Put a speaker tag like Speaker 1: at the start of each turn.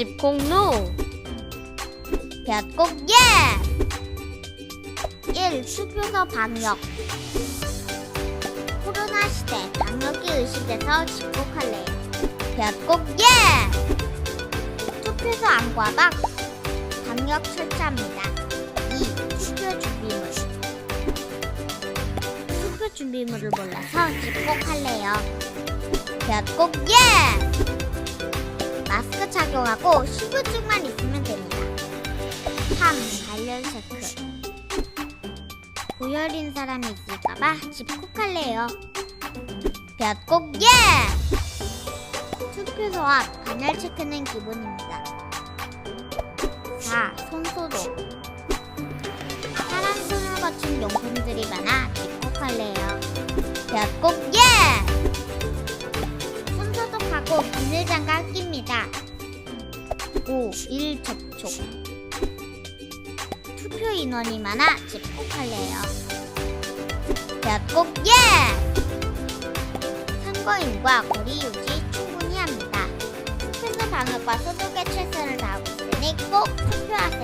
Speaker 1: 집콕노
Speaker 2: 볕곡 예! 1. 수표소 방역 코로나 시대 방역이 의심돼서 집콕할래요 볕곡 예! 투표소 안과 밖 방역 철저합니다 2. 투표 준비물 투표 준비물을 몰라서 집콕할래요 볕곡 예! 마스크 착용하고 신분증만 있으면 됩니다 3. 관련 체크 고열인 사람이 있을까봐 집콕할래요 볕곡 예! 투표소 앞 간열 체크는 기본입니다 4. 손소독 사람 손을 거친 용품들이 많아 집콕할래요 볕곡 예! 손소독하고 비닐장갑 5. 일 접촉 투표 인원이 많아 집콕할래요. 볕곡 예! 선거인과 거리 유지 충분히 합니다. 투표소 방역과 소독에 최선을 다하고 있으니 꼭 투표하세요.